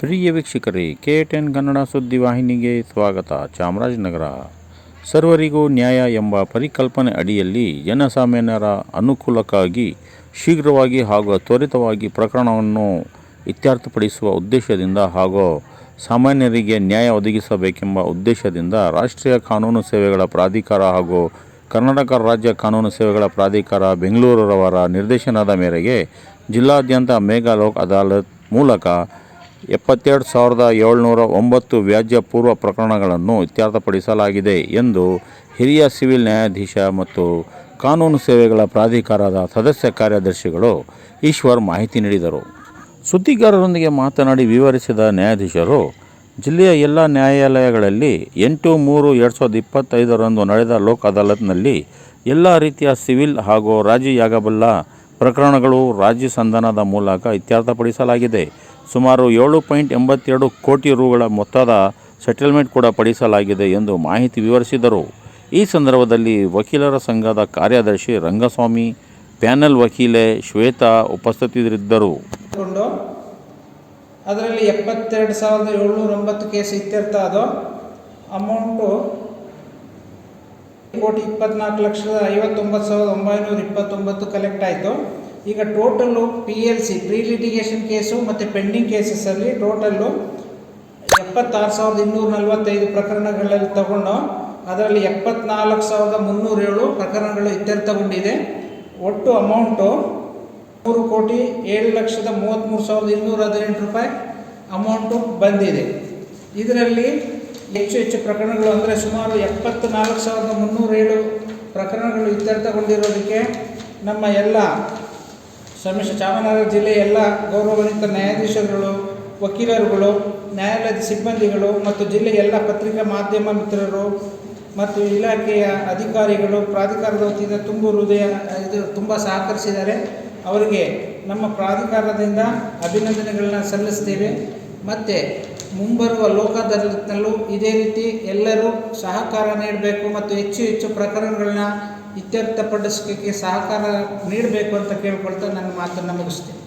ಪ್ರಿಯ ವೀಕ್ಷಕರೇ, K ten Kannada ಸುದ್ದಿವಾಹಿನಿಗೆ ಸ್ವಾಗತ. ಚಾಮರಾಜನಗರ. ಸರ್ವರಿಗೂ ನ್ಯಾಯ ಎಂಬ ಪರಿಕಲ್ಪನೆ ಅಡಿಯಲ್ಲಿ ಜನಸಾಮಾನ್ಯರ ಅನುಕೂಲಕ್ಕಾಗಿ ಶೀಘ್ರವಾಗಿ ಹಾಗೂ ತ್ವರಿತವಾಗಿ ಪ್ರಕರಣವನ್ನು ಇತ್ಯರ್ಥಪಡಿಸುವ ಉದ್ದೇಶದಿಂದ ಹಾಗೂ ಸಾಮಾನ್ಯರಿಗೆ ನ್ಯಾಯ ಒದಗಿಸಬೇಕೆಂಬ ಉದ್ದೇಶದಿಂದ ರಾಷ್ಟ್ರೀಯ ಕಾನೂನು ಸೇವೆಗಳ ಪ್ರಾಧಿಕಾರ ಹಾಗೂ ಕರ್ನಾಟಕ ರಾಜ್ಯ ಕಾನೂನು ಸೇವೆಗಳ ಪ್ರಾಧಿಕಾರ ಬೆಂಗಳೂರವರ ನಿರ್ದೇಶನದ ಮೇರೆಗೆ ಜಿಲ್ಲಾದ್ಯಂತ ಮೇಘಾಲೋಕ್ ಅದಾಲತ್ ಮೂಲಕ ಎಪ್ಪತ್ತೆರಡು ಸಾವಿರದ ಏಳ್ನೂರ ಒಂಬತ್ತು ವ್ಯಾಜ್ಯ ಪೂರ್ವ ಪ್ರಕರಣಗಳನ್ನು ಇತ್ಯರ್ಥಪಡಿಸಲಾಗಿದೆ ಎಂದು ಹಿರಿಯ ಸಿವಿಲ್ ನ್ಯಾಯಾಧೀಶ ಮತ್ತು ಕಾನೂನು ಸೇವೆಗಳ ಪ್ರಾಧಿಕಾರದ ಸದಸ್ಯ ಕಾರ್ಯದರ್ಶಿಗಳು ಈಶ್ವರ್ ಮಾಹಿತಿ ನೀಡಿದರು. ಸುದ್ದಿಗಾರರೊಂದಿಗೆ ಮಾತನಾಡಿ ವಿವರಿಸಿದ ನ್ಯಾಯಾಧೀಶರು, ಜಿಲ್ಲೆಯ ಎಲ್ಲ ನ್ಯಾಯಾಲಯಗಳಲ್ಲಿ ಎಂಟು ಮೂರು ಎರಡು ಸಾವಿರದ ಇಪ್ಪತ್ತೈದರಂದು ನಡೆದ ಲೋಕ್ ಅದಾಲತ್ನಲ್ಲಿ ಎಲ್ಲ ರೀತಿಯ ಸಿವಿಲ್ ಹಾಗೂ ರಾಜಿಯಾಗಬಲ್ಲ ಪ್ರಕರಣಗಳು ರಾಜಿ ಸಂಧಾನದ ಮೂಲಕ ಇತ್ಯರ್ಥಪಡಿಸಲಾಗಿದೆ. ಸುಮಾರು ಏಳು ಪಾಯಿಂಟ್ ಎಂಬತ್ತೆರಡು ಕೋಟಿ ರುಗಳ ಮೊತ್ತದ ಸೆಟಲ್ಮೆಂಟ್ ಕೂಡ ಪಡಿಸಲಾಗಿದೆ ಎಂದು ಮಾಹಿತಿ ವಿವರಿಸಿದರು. ಈ ಸಂದರ್ಭದಲ್ಲಿ ವಕೀಲರ ಸಂಘದ ಕಾರ್ಯದರ್ಶಿ ರಂಗಸ್ವಾಮಿ, ಪ್ಯಾನೆಲ್ ವಕೀಲೆ ಶ್ವೇತಾ ಉಪಸ್ಥಿತರಿದ್ದರು. ಅದರಲ್ಲಿ ಎಪ್ಪತ್ತೆರಡು ಸಾವಿರದ ಏಳ್ನೂರ ಒಂಬತ್ತು ಕೇಸ್ ಇತ್ಯರ್ಥ ಅದು. ಅಮೌಂಟು ಕೋಟಿ ಇಪ್ಪತ್ನಾಲ್ಕು ಲಕ್ಷದ ಐವತ್ತೊಂಬತ್ತು ಸಾವಿರದ ಒಂಬೈನೂರ ಇಪ್ಪತ್ತೊಂಬತ್ತು ಕಲೆಕ್ಟ್ ಆಯಿತು. ಈಗ total P L C pre litigation case ಮತ್ತು ಪೆಂಡಿಂಗ್ ಕೇಸಸ್ಸಲ್ಲಿ ಟೋಟಲ್ಲು ಎಪ್ಪತ್ತಾರು ಸಾವಿರದ ಇನ್ನೂರ ನಲವತ್ತೈದು ಪ್ರಕರಣಗಳಲ್ಲಿ ತಗೊಂಡು ಅದರಲ್ಲಿ ಎಪ್ಪತ್ನಾಲ್ಕು ಸಾವಿರದ ಮುನ್ನೂರೇಳು ಪ್ರಕರಣಗಳು ಇತ್ಯರ್ಥಗೊಂಡಿದೆ ಒಟ್ಟು ಅಮೌಂಟು ಮೂರು ಕೋಟಿ ಏಳು ಲಕ್ಷದ ಮೂವತ್ತ್ಮೂರು ಸಾವಿರದ ಇನ್ನೂರ ಹದಿನೆಂಟು ರೂಪಾಯಿ ಅಮೌಂಟು ಬಂದಿದೆ. ಇದರಲ್ಲಿ ಹೆಚ್ಚು ಹೆಚ್ಚು ಪ್ರಕರಣಗಳು ಅಂದರೆ ಸುಮಾರು ಎಪ್ಪತ್ತು ನಾಲ್ಕು ಸಾವಿರದ ಮುನ್ನೂರೇಳು ಪ್ರಕರಣಗಳು ಇತ್ಯರ್ಥಗೊಂಡಿರೋದಕ್ಕೆ ನಮ್ಮ ಎಲ್ಲ ಸಮ್ಮಿಶ್ರ ಚಾಮರಾಜನಗರ ಜಿಲ್ಲೆಯ ಎಲ್ಲ ಗೌರವಾನ್ವಿತ ನ್ಯಾಯಾಧೀಶರುಗಳು, ವಕೀಲರುಗಳು, ನ್ಯಾಯಾಲಯದ ಸಿಬ್ಬಂದಿಗಳು ಮತ್ತು ಜಿಲ್ಲೆಯ ಎಲ್ಲ ಪತ್ರಿಕಾ ಮಾಧ್ಯಮ ಮಿತ್ರರು ಮತ್ತು ಇಲಾಖೆಯ ಅಧಿಕಾರಿಗಳು, ಪ್ರಾಧಿಕಾರದ ವತಿಯಿಂದ ತುಂಬ ಹೃದಯ, ಇದು ತುಂಬ ಸಹಕರಿಸಿದ್ದಾರೆ. ಅವರಿಗೆ ನಮ್ಮ ಪ್ರಾಧಿಕಾರದಿಂದ ಅಭಿನಂದನೆಗಳನ್ನ ಸಲ್ಲಿಸ್ತೇವೆ. ಮತ್ತು ಮುಂಬರುವ ಲೋಕದಲ್ಲೂ ಇದೇ ರೀತಿ ಎಲ್ಲರೂ ಸಹಕಾರ ನೀಡಬೇಕು ಮತ್ತು ಹೆಚ್ಚು ಹೆಚ್ಚು ಪ್ರಕರಣಗಳನ್ನ ಇತ್ಯರ್ಥಪಡಿಸಲಿಕ್ಕೆ ಸಹಕಾರ ನೀಡಬೇಕು ಅಂತ ಕೇಳ್ಕೊಳ್ತಾ ನನ್ನ ಮಾತನ್ನು ಮುಗಿಸ್ತೇನೆ.